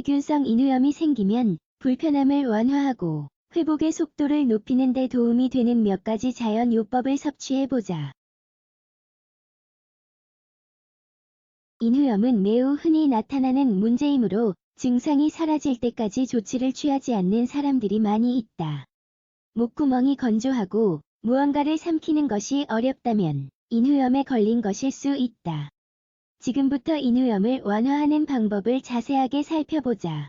세균성 인후염이 생기면 불편함을 완화하고 회복의 속도를 높이는 데 도움이 되는 몇 가지 자연 요법을 섭취해보자. 인후염은 매우 흔히 나타나는 문제이므로 증상이 사라질 때까지 조치를 취하지 않는 사람들이 많이 있다. 목구멍이 건조하고 무언가를 삼키는 것이 어렵다면 인후염에 걸린 것일 수 있다. 지금부터 인후염을 완화하는 방법을 자세하게 살펴보자.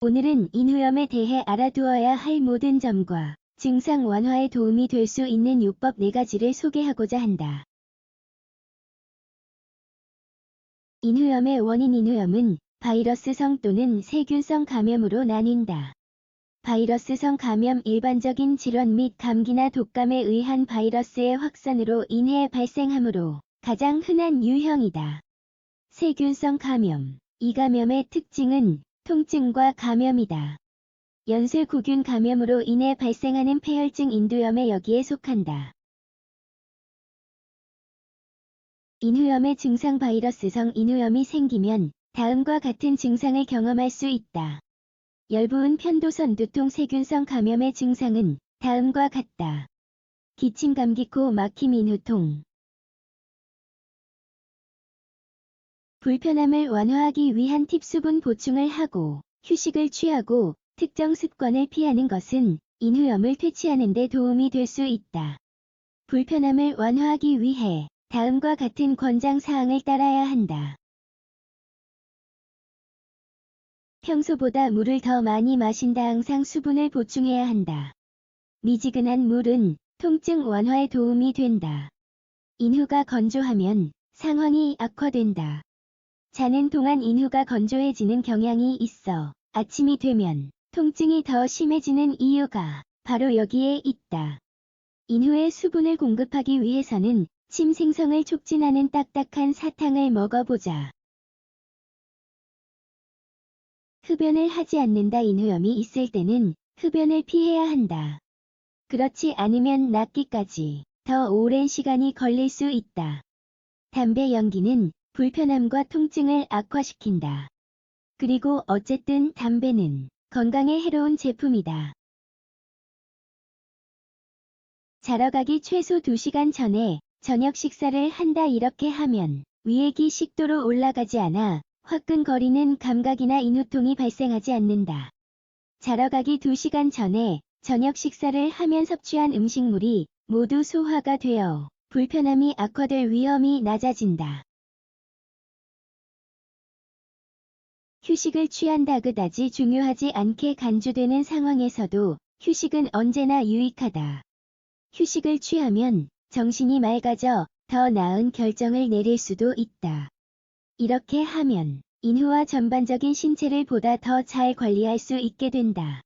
오늘은 인후염에 대해 알아두어야 할 모든 점과 증상 완화에 도움이 될 수 있는 요법 4가지를 소개하고자 한다. 인후염의 원인 인후염은 바이러스성 또는 세균성 감염으로 나뉜다. 바이러스성 감염 일반적인 질환 및 감기나 독감에 의한 바이러스의 확산으로 인해 발생하므로 가장 흔한 유형이다. 세균성 감염 이 감염의 특징은 통증과 감염이다. 연쇄구균 감염으로 인해 발생하는 폐혈증 인두염에 여기에 속한다. 인후염의 증상 바이러스성 인후염이 생기면 다음과 같은 증상을 경험할 수 있다. 열부은 편도선 두통 세균성 감염의 증상은 다음과 같다. 기침 감기 코 막힘 인후통 불편함을 완화하기 위한 팁 수분 보충을 하고 휴식을 취하고 특정 습관을 피하는 것은 인후염을 퇴치하는 데 도움이 될 수 있다. 불편함을 완화하기 위해 다음과 같은 권장 사항을 따라야 한다. 평소보다 물을 더 많이 마신다. 항상 수분을 보충해야 한다. 미지근한 물은 통증 완화에 도움이 된다. 인후가 건조하면 상황이 악화된다. 자는 동안 인후가 건조해지는 경향이 있어 아침이 되면 통증이 더 심해지는 이유가 바로 여기에 있다. 인후에 수분을 공급하기 위해서는 침 생성을 촉진하는 딱딱한 사탕을 먹어보자. 흡연을 하지 않는다 인후염이 있을 때는 흡연을 피해야 한다. 그렇지 않으면 낫기까지 더 오랜 시간이 걸릴 수 있다. 담배 연기는 불편함과 통증을 악화시킨다. 그리고 어쨌든 담배는 건강에 해로운 제품이다. 자러 가기 최소 2시간 전에 저녁 식사를 한다 이렇게 하면 위액이 식도로 올라가지 않아 화끈거리는 감각이나 인후통이 발생하지 않는다. 자러 가기 2시간 전에 저녁 식사를 하면 섭취한 음식물이 모두 소화가 되어 불편함이 악화될 위험이 낮아진다. 휴식을 취한다 그다지 중요하지 않게 간주되는 상황에서도 휴식은 언제나 유익하다. 휴식을 취하면 정신이 맑아져 더 나은 결정을 내릴 수도 있다. 이렇게 하면 인후와 전반적인 신체를 보다 더 잘 관리할 수 있게 된다.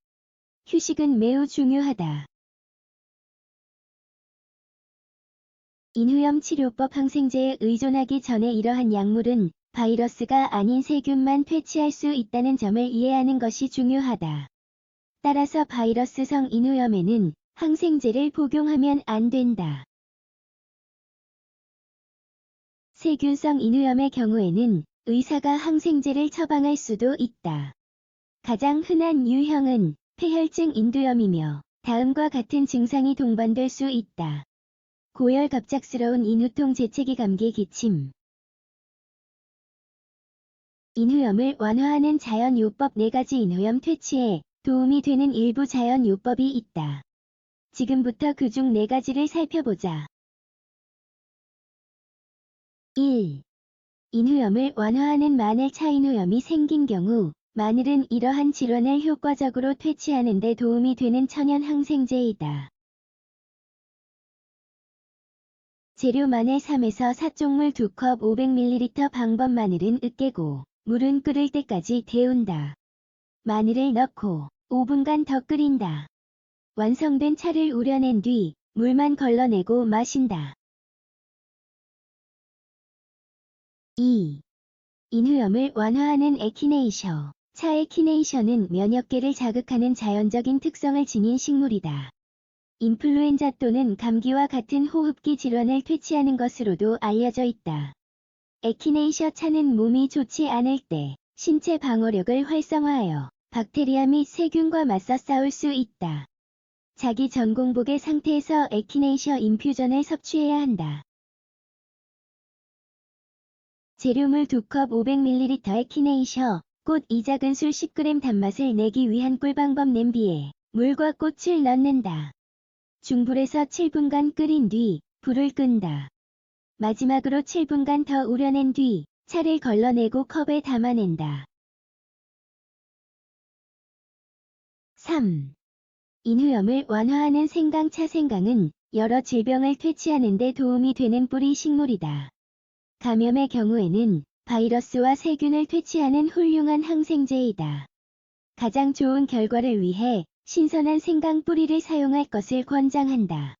휴식은 매우 중요하다. 인후염 치료법 항생제에 의존하기 전에 이러한 약물은 바이러스가 아닌 세균만 퇴치할 수 있다는 점을 이해하는 것이 중요하다. 따라서 바이러스성 인후염에는 항생제를 복용하면 안 된다. 세균성 인후염의 경우에는 의사가 항생제를 처방할 수도 있다. 가장 흔한 유형은 폐혈증 인두염이며 다음과 같은 증상이 동반될 수 있다. 고열 갑작스러운 인후통 재채기 감기 기침 인후염을 완화하는 자연요법 4가지 인후염 퇴치에 도움이 되는 일부 자연요법이 있다. 지금부터 그중 4가지를 살펴보자. 1. 인후염을 완화하는 마늘 차인후염이 생긴 경우 마늘은 이러한 질환을 효과적으로 퇴치하는 데 도움이 되는 천연 항생제이다. 재료 마늘 3에서 4쪽물 2컵 500ml 방법 마늘은 으깨고 물은 끓을 때까지 데운다. 마늘을 넣고 5분간 더 끓인다. 완성된 차를 우려낸 뒤 물만 걸러내고 마신다. 2. 인후염을 완화하는 에키네이셔. 차 에키네이셔는 면역계를 자극하는 자연적인 특성을 지닌 식물이다. 인플루엔자 또는 감기와 같은 호흡기 질환을 퇴치하는 것으로도 알려져 있다. 에키네이셔 차는 몸이 좋지 않을 때 신체 방어력을 활성화하여 박테리아 및 세균과 맞서 싸울 수 있다. 자기 전공복의 상태에서 에키네이셔 인퓨전을 섭취해야 한다. 재료물 2컵 500ml 에키네이셔, 꽃이 작은 술 10g 단맛을 내기 위한 꿀방법 냄비에 물과 꽃을 넣는다. 중불에서 7분간 끓인 뒤 불을 끈다. 마지막으로 7분간 더 우려낸 뒤 차를 걸러내고 컵에 담아낸다. 3. 인후염을 완화하는 생강차 생강은 여러 질병을 퇴치하는 데 도움이 되는 뿌리 식물이다. 감염의 경우에는 바이러스와 세균을 퇴치하는 훌륭한 항생제이다. 가장 좋은 결과를 위해 신선한 생강 뿌리를 사용할 것을 권장한다.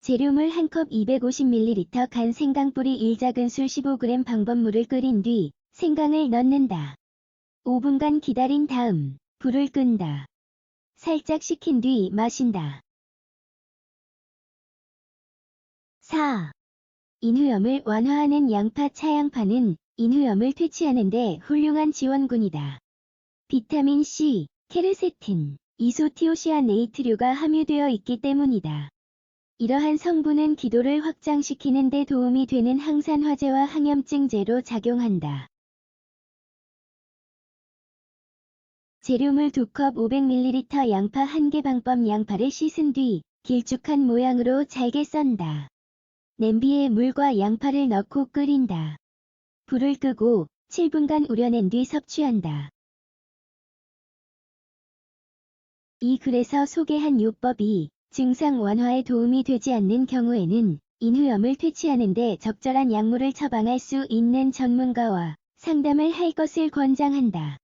재료물 1컵 250ml 간 생강 뿌리 1작은술 15g 방법물을 끓인 뒤 생강을 넣는다. 5분간 기다린 다음 불을 끈다. 살짝 식힌 뒤 마신다. 4. 인후염을 완화하는 양파 차양파는 인후염을 퇴치하는데 훌륭한 지원군이다. 비타민 C, 케르세틴, 이소티오시아네이트류가 함유되어 있기 때문이다. 이러한 성분은 기도를 확장시키는 데 도움이 되는 항산화제와 항염증제로 작용한다. 재료물 2컵 500ml 양파 1개 방법 양파를 씻은 뒤 길쭉한 모양으로 잘게 썬다. 냄비에 물과 양파를 넣고 끓인다. 불을 끄고 7분간 우려낸 뒤 섭취한다. 이 글에서 소개한 요법이 증상 완화에 도움이 되지 않는 경우에는 인후염을 퇴치하는 데 적절한 약물을 처방할 수 있는 전문가와 상담을 할 것을 권장한다.